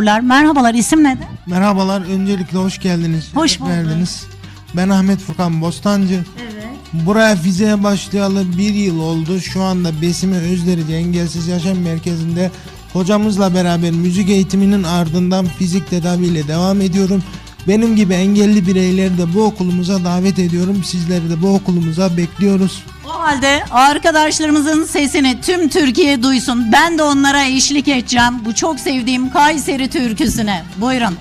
Merhabalar isim nedir? Merhabalar, öncelikle hoş geldiniz. Hoş bulduk. verdiniz. Ben Ahmet Furkan Bostancı. Evet. Buraya fizeye başlayalı bir yıl oldu. Şu anda Besime Özderici Engelsiz Yaşam Merkezi'nde hocamızla beraber müzik eğitiminin ardından fizik tedaviyle devam ediyorum. Benim gibi engelli bireyleri de bu okulumuza davet ediyorum. Sizleri de bu okulumuza bekliyoruz. O halde arkadaşlarımızın sesini tüm Türkiye duysun. Ben de onlara eşlik edeceğim bu çok sevdiğim Kayseri türküsüne. Buyurun.